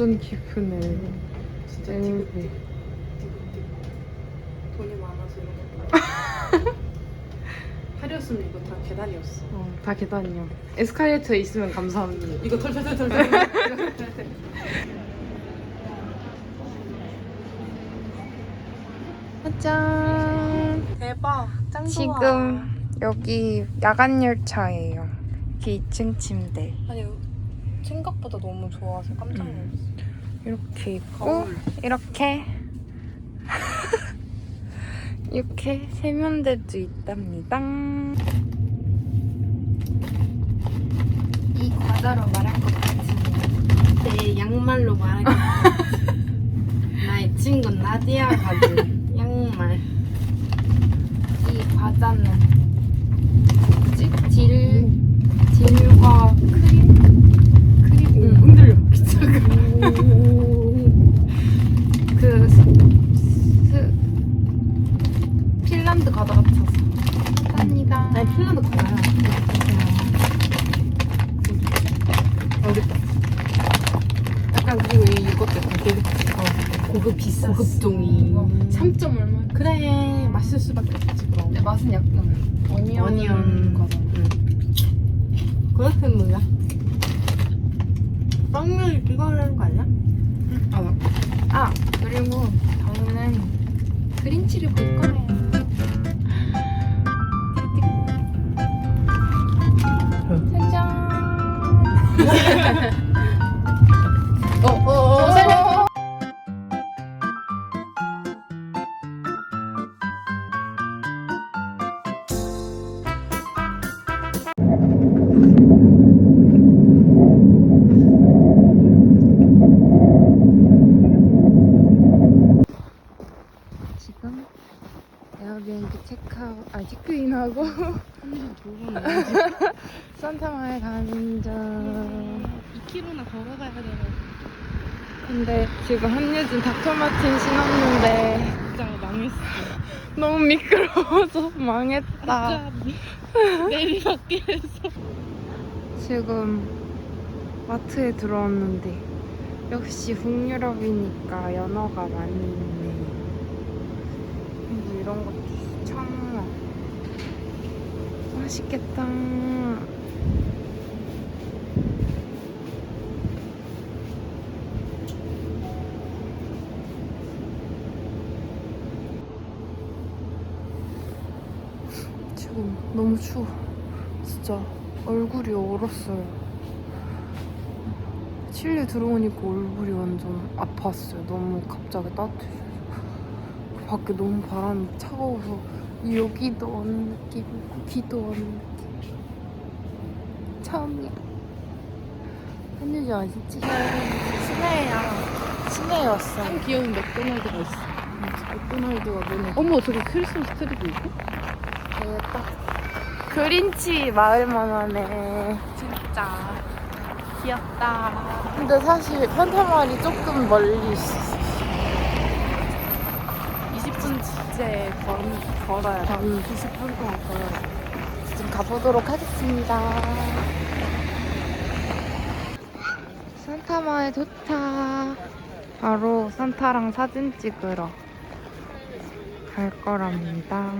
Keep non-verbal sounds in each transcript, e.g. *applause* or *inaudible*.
완전 깊으네. 진짜 음. 티격태격. 돈이 많아서 이런 거. 하렸으면 *laughs* 이거 다 계단이었어. 어, 다 계단이요. 에스컬레이터 있으면 감사합니다. 이거 털털털털. *laughs* 짠. 대박. 짱 좋아. 지금 여기 야간 열차예요. 여기 2층 침대. 아니 생각보다 너무 좋아서 깜짝 놀랐어. 이렇게 있고 거울. 이렇게 *laughs* 이렇게 세면대도 있답니다. 이 과자로 말할 것 같은데. 내 양말로 말할 것 같아. 나의 친구 나디아 가진 양말. 이 과자는 뭐지? 딜, 딜과 크림? 크림? 응, 흔들려. 기차가. 그 스, 스, 핀란드 과자 같아서. 감사합니다. 아니 핀란드 가야. 약간 그리고 이것도 약간 되게 고급 비싸. 고급 종이. 3점 얼마? 그래 맛있을 수밖에 없지 그럼. 근데 맛은 약간 어니언, 어니언 과자. 응. 그렇든 뭐야. 빵면 이거 하려는 거 아니야? 아, 아 그리고 저희는 그린치를 볼 거예요. 짜잔. *laughs* *laughs* 중 2km나 걸어가야 되는 근데 지금 한유진 닥터마틴 신었는데 진짜 망했어. 너무 미끄러워서 *laughs* 망했다. 내리막길에서. 지금 마트에 들어왔는데 역시 북유럽이니까 연어가 많이 있네. 뭐 이런 것도 있어 청어 맛있겠다 지금 너무 추워 진짜 얼굴이 얼었어요. 칠레 들어오니까 얼굴이 완전 아팠어요. 너무 갑자기 따뜻해져서. 그 밖에 너무 바람이 차가워서 여기도 오는 느낌이고 귀도 오는 느낌. 처음이야. 한유지 어딨지? 시내야. 시내에 왔어요. 참 귀여운 맥도날드가 있어. 맥도날드가 뭐냐. 어머 저기 크리스마스 트리도 있고? 됐다. 그린치 마을만 하네. 진짜 귀엽다. 근데 사실 판타마을이 조금 멀리 있어. 20분째 걸, 걸어야 돼. 20분 동안 걸어야 돼. 지금 가보도록 하겠습니다. 산타마을 도착. 바로 산타랑 사진 찍으러 갈 거랍니다.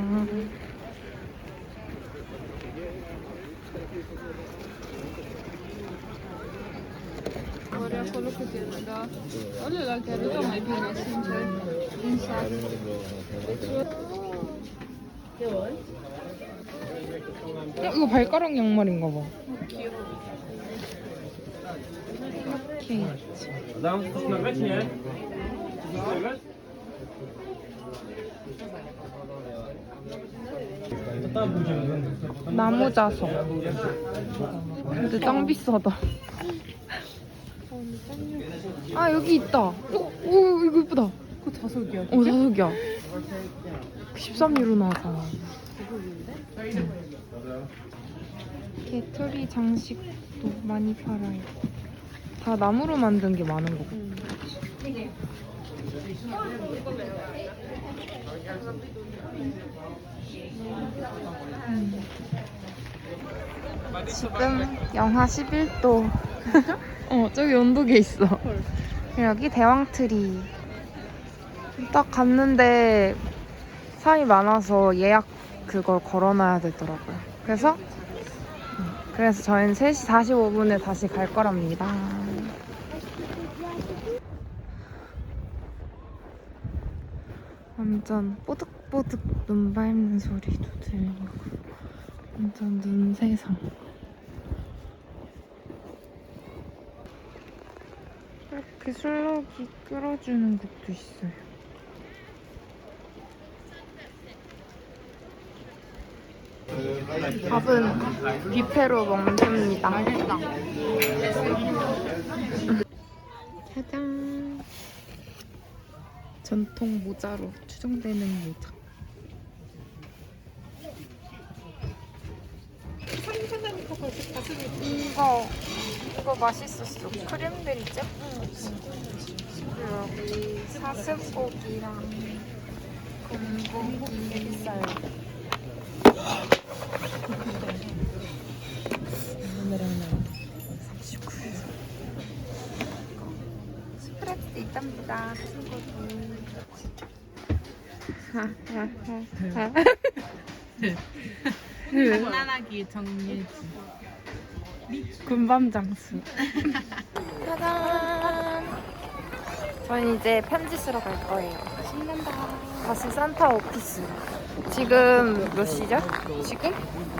어, 이거 발가락 양말인가 봐. 이렇게 Adam, chcesz nagrać? Nie? Chcesz nagrać? 나무 자석. 근데 짱 비싸다. 아 여기 있다. 오, 오 이거 이쁘다. 그 자석이야. 어 자석이야. 13유로 나왔잖아. 개털이 장식도 많이 팔아요. 다 나무로 만든 게 많은 거 같아. 음. 지금 영하 11도. 어, 저기 온도계 있어. 여기 대왕트리. 딱 갔는데 사람이 많아서 예약 그걸 걸어놔야 되더라고요. 그래서 음, 그래서 저희는 3시 45분에 다시 갈 거랍니다. 완전 뽀득뽀득 눈 밟는 소리도 들리고 완전 눈 세상. 이렇게 슬러기 끌어주는 곳도 있어요. 밥은 뷔페로 먹습니다. 맛있다. *laughs* 짜잔. 전통 모자로 추정되는 모자. 이거 이거 맛있었어. 크림베리잼? 그리고 여기 사슴고기랑 곰고기 있어요. 오늘은 39. 스프레드 있답니다. 친구들. 장난하기 정예지. 군밤 장수. 짜잔. 저는 이제 편지 쓰러 갈 거예요. 신난다. 다시 산타 오피스. 지금 몇 시죠? 지금?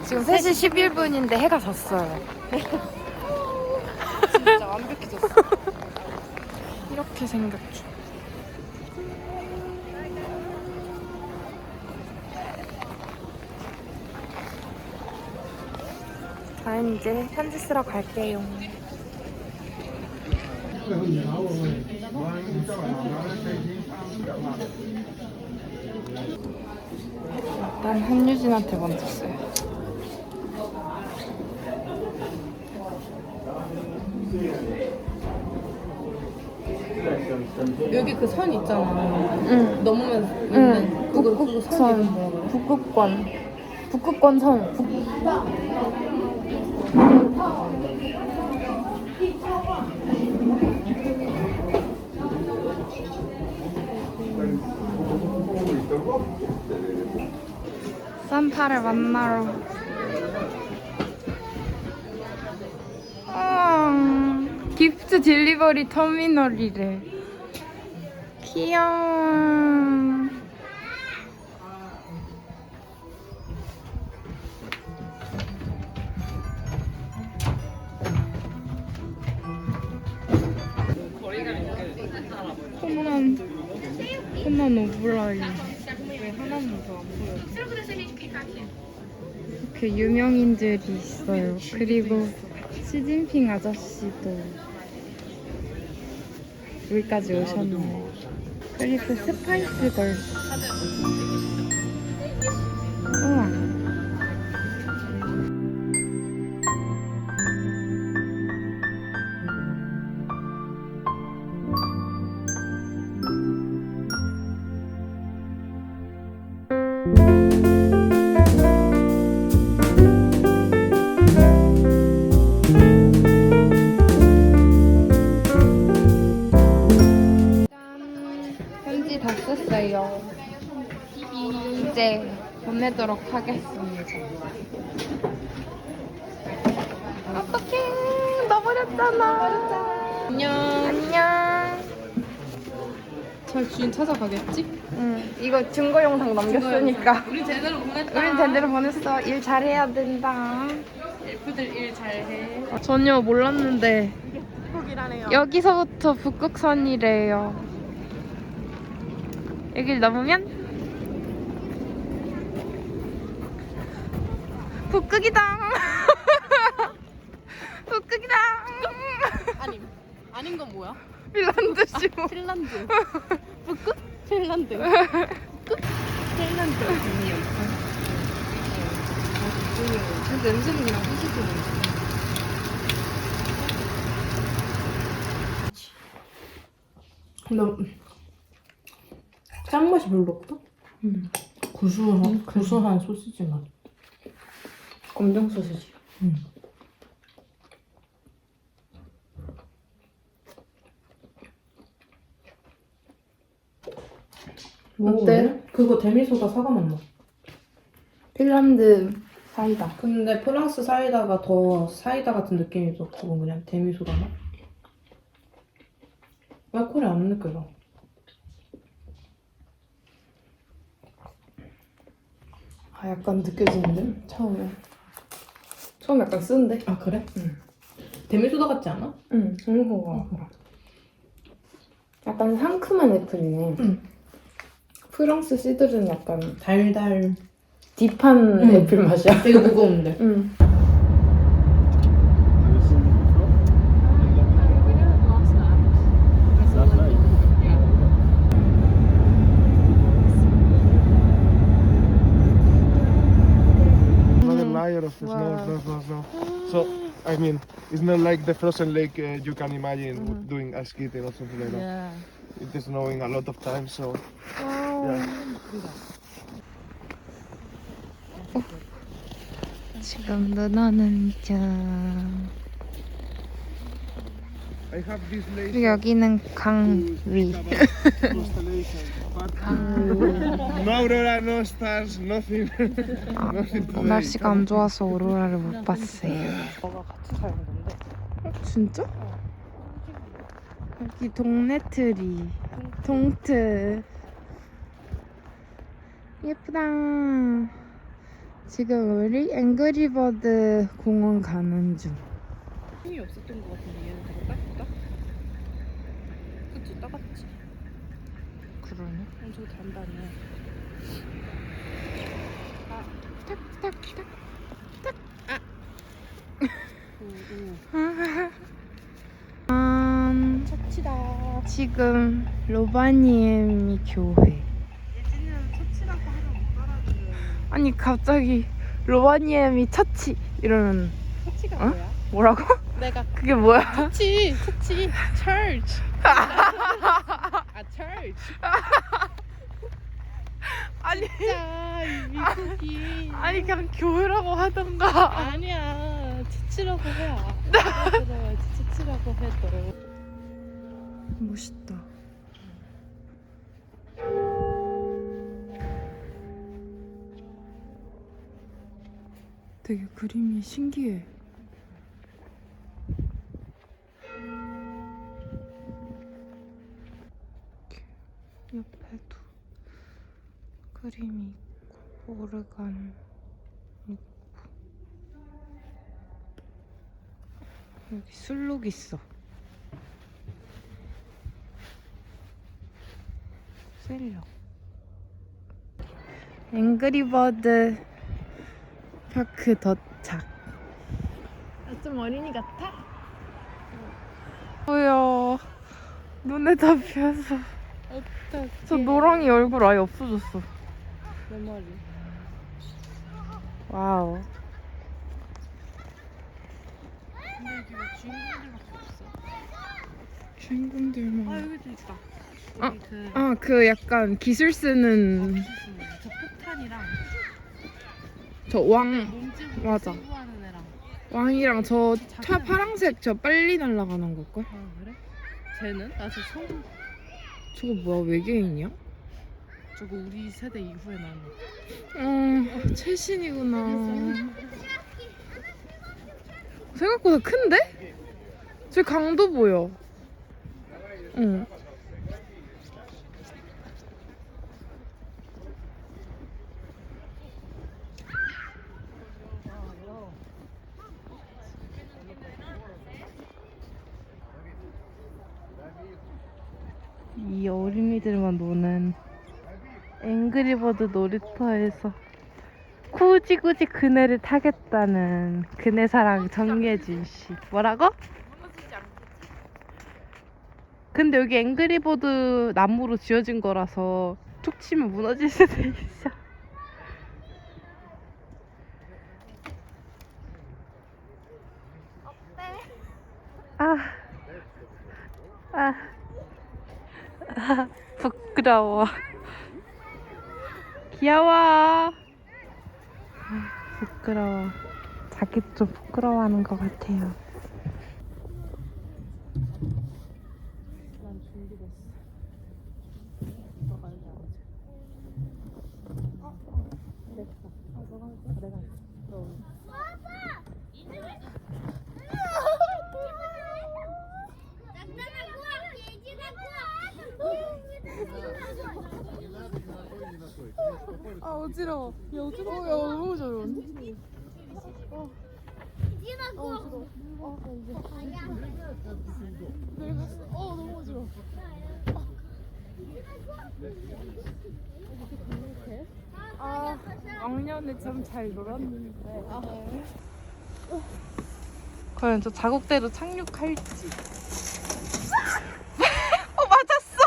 지금 3시 11분인데 해가 졌어요. *laughs* 진짜 완벽해졌어. *laughs* 이렇게 생겼죠. 저는 이제 편지 쓰러 갈게요. 난 한유진한테 먼저 써요. 여기 그 선 있잖아. 응. 넘으면 응. 그거 그거 선 북극선. 북극권. 북극권 선. 북... 산타를 만나러. 어, 기프트 딜리버리 터미널이래. 귀여워. 그 유명인들이 있어요. 그리고 시진핑 아저씨도 여기까지 오셨네요. 그리고 스파이스 걸. 우와. 보내도록 하겠습니다. 어떡해. 나 버렸잖아. 안녕. 안녕. 잘 주인 찾아가겠지? 응, 이거 증거 영상 남겼으니까. 우리 제대로 보냈다. 우린 제대로 보냈어. 일 잘해야 된다. 엘프들 일 잘해. 전혀 몰랐는데 북극이라네요. 여기서부터 북극선이래요. 여길 넘으면 북극이다. *laughs* 북극이다. 아니 아닌 건 뭐야? 핀란드 시모. 핀란드. *laughs* 북극? 핀란드. 북극? 핀란드. 근데 냄새는 그냥 호시도 냄새. 근데 짠맛이 별로 없다? 음. 구수한 구수한 소시지 맛. 검정 소시지. 음. 어때? 그거 데미소다 사과 맛 나. 핀란드 사이다. 근데 프랑스 사이다가 더 사이다 같은 느낌이 더 그건 그냥 데미소다 맛. 알코올이 안 느껴져. 아 약간 느껴지는데 처음에. 처음 약간 쓰는데. 아 그래? 응. 데미소다 같지 않아? 응, 좋은 거 같아. 약간 상큼한 애플이네. 응. 프랑스 씨들은 약간 달달. 딥한 응. 애플 맛이야. 되게 무거운데. *laughs* 응. mean, it's not like the frozen lake uh, you can imagine doing ice skating or something like that. Yeah. It is snowing a lot of times, so 와우. yeah. 지금 눈오는 중. 여기는 강 위. constellation, but no aurora, no stars, nothing. nothing today. 날씨가 안 좋아서 오로라를 못 봤어요. 너가 같이 사는 건데. 어, 진짜? 여기 동네 트리. 동트. 예쁘다. 지금 우리 앵그리버드 공원 가는 중. 힘이 없었던 것 같은데 얘는 되게 따뜻다. 그치 따갑지. 그러네. 엄청 단단해. 음, 처치다. 지금 로바니에미 교회. 예진이는 처치라고 하면 못 따라줘요. 아니 갑자기 로바니에미 처치 이러면 처치가 어? 뭐야? 뭐라고? 내가 그게 뭐야? 처치, 처치, church. *laughs* 아 church. 아니 진짜 이 미국이. 아니 그냥 교회라고 하던가. 아니야 처치라고 해. 들어야지 처치라고 해도. 멋있다. 되게 그림이 신기해. 옆에도 그림이 있고 오르간 있고 여기 술록 있어. 셀러. 앵그리버드 파크 도착. 아, 좀 어린이 같아? 뭐야. 눈에 잡혀서. 어떡해. 저 노랑이 얼굴 아예 없어졌어. 내 머리. 와우. 근데 여기 왜 주인공들밖에 없어? 아 주인공들만. 여기도 있다. 아, 여기 그 아, 그 약간 기술 쓰는 저 폭탄이랑 저 왕, 몸집 맞아. 승부하는 애랑. 왕이랑 저차 파랑색 저 빨리 날아가는 걸걸? 아 그래? 쟤는? 나저 처음 저거 뭐야, 외계인이야? 저거 우리 세대 이후에 나온. 어, 최신이구나. 생각보다 큰데? 저 강도 보여. 응. 이 어린이들만 노는 앵그리버드 놀이터에서 굳이 굳이 그네를 타겠다는 그네 사랑 정예진 씨. 뭐라고? 근데 여기 앵그리보드 나무로 지어진 거라서 툭 치면 무너질 수도 있어. 아, 아, 아, 부끄러워. 귀여워. 아, 부끄러워. 자기 좀 부끄러워하는 것 같아요. 아 어지러워. 야 어지러워. 야 너무 어지러운데? 어 너무 어지러워. 아 왕년에 좀 잘 놀았는데. 아. 과연 저 자국대로 착륙할지. 어 맞았어.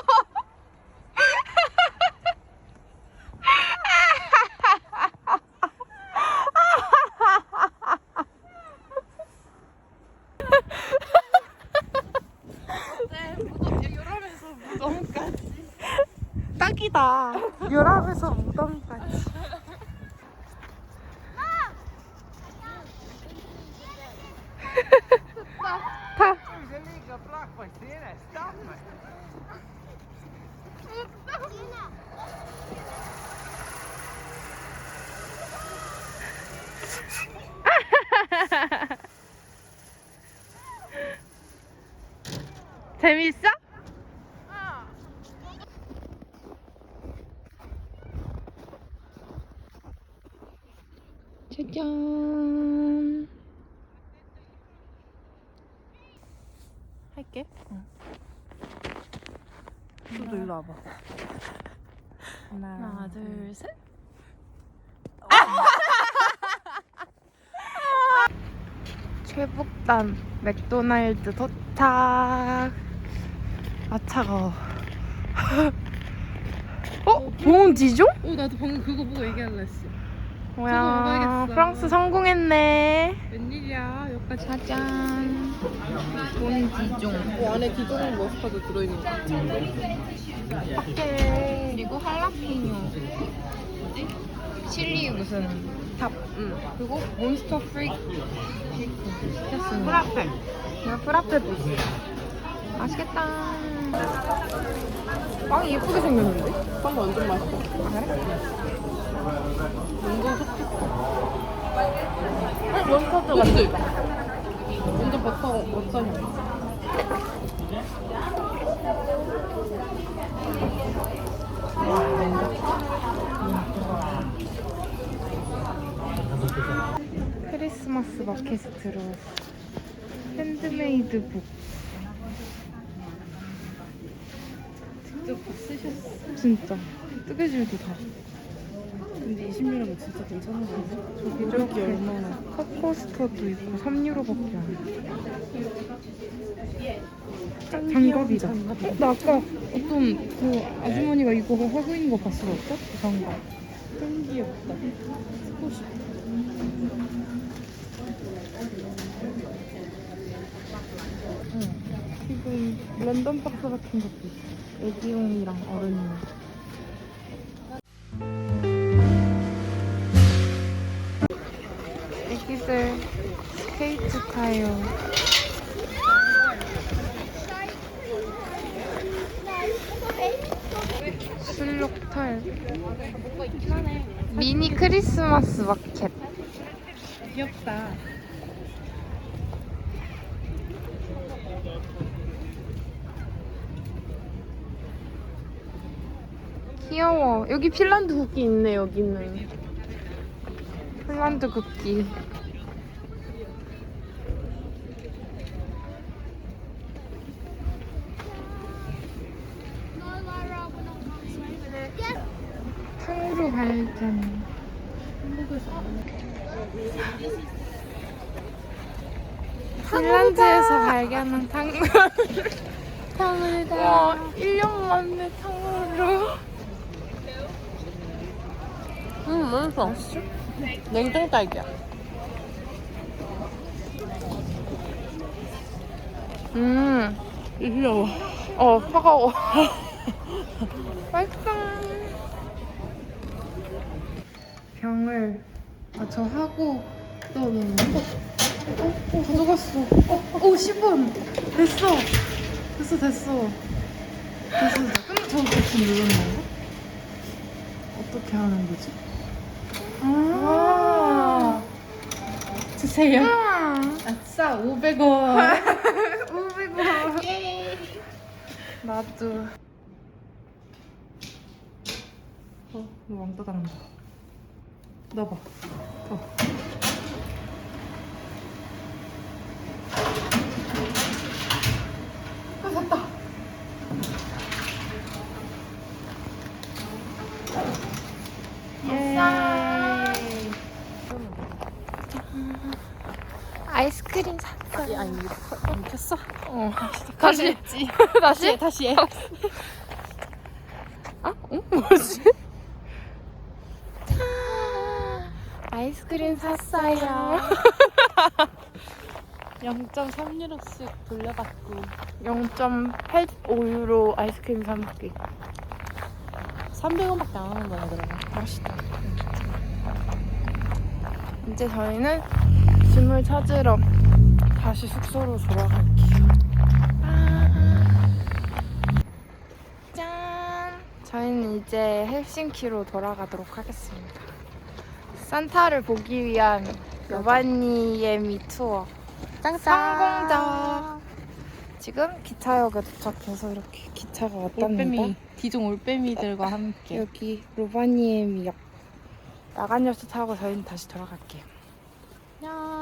유람에서 무덤까지. 딱이다. 유람에서 무덤까지. 타. *laughs* 재밌어? 짜잔. 할게. 응. 너도 일로 와봐. 하나, 하나, 둘, 셋. 최북단 맥도날드 도착. 아 차가워. *laughs* 어? 봉지종? 어 나도 방금 그거 보고 얘기하려 했어. 뭐야? 먹어야겠어. 프랑스 성공했네. 웬일이야 여기까지. 짜잔. 봉지종. 어, 안에 디종 머스타드 들어있는 거. 그리고 할라피뇨. 뭐지? 칠리 무슨 탑. 응. 그리고 몬스터 프리크 시켰습니다. 프라페. 이거 프라페도 있어. 맛있겠다. 빵이 예쁘게 생겼는데? 빵 완전 맛있어. 완전 속 몬스터도 그치? 완전 버터 버터 향. 크리스마스 마켓에 들어왔어. 핸드메이드 북. 직접 쓰셨어. 진짜. 뜨개질도 다. 근데 20유로면 진짜 괜찮은 거지? 저기 이렇게 얼마나? 코코스터도 있고 3유로밖에 안 해. 장갑이다. 어, 나 아까 어떤 그 아주머니가 이거 하고 있는 거 봤어, 어때? 그 장갑. 좀 귀엽다. 지금 랜덤 박스 같은 것도 있어. 애기용이랑 어른용. 애기들 스케이트 타요. 술록탈. 미니 크리스마스 마켓. 귀엽다. 귀여워. 여기 핀란드 국기 있네, 여기는. 핀란드 국기. 탕후루 발전. 핀란드에서 발견한 탕후루. 탕후루다. 와, 1년 만에 탕후루. 음, 맛있어. 냉동 딸기야. 음, 귀여워. 어, 차가워. *laughs* 맛있어. 병을, 아, 저 하고, 너는, 어, 어, 어, 가져갔어. 어, 어, 10분. 됐어. 됐어, 됐어. 됐어. 끝, 저 버튼 누르는 건가? 어떻게 하는 거지? 아, 주세요. 아. 아싸, 500원. 500원. *laughs* 나도. 어, 이거 왕따 당한다. 넣어봐. 더. 아이스크림 샀어. 아니, 이거 안 켰어? 어. *laughs* 다시. 다시? 다시 해. 아? 어? 뭐지? 아이스크림 샀어요. *laughs* 0.3유로씩 돌려받고 0.85유로 아이스크림 사 먹기. 300원밖에 안 하는 거네 그러면. 맛있다. 이제 저희는 짐을 찾으러 다시 숙소로 돌아갈게요. 짠! 저희는 이제 헬싱키로 돌아가도록 하겠습니다. 산타를 보기 위한 여바니에미 투어 성공적! 지금 기차역에 도착해서 이렇게 기차가 왔답니다. 올빼미 기종 올빼미들과 함께. 여기 로바니에미역 야간열차 타고 저희는 다시 돌아갈게요. 안녕.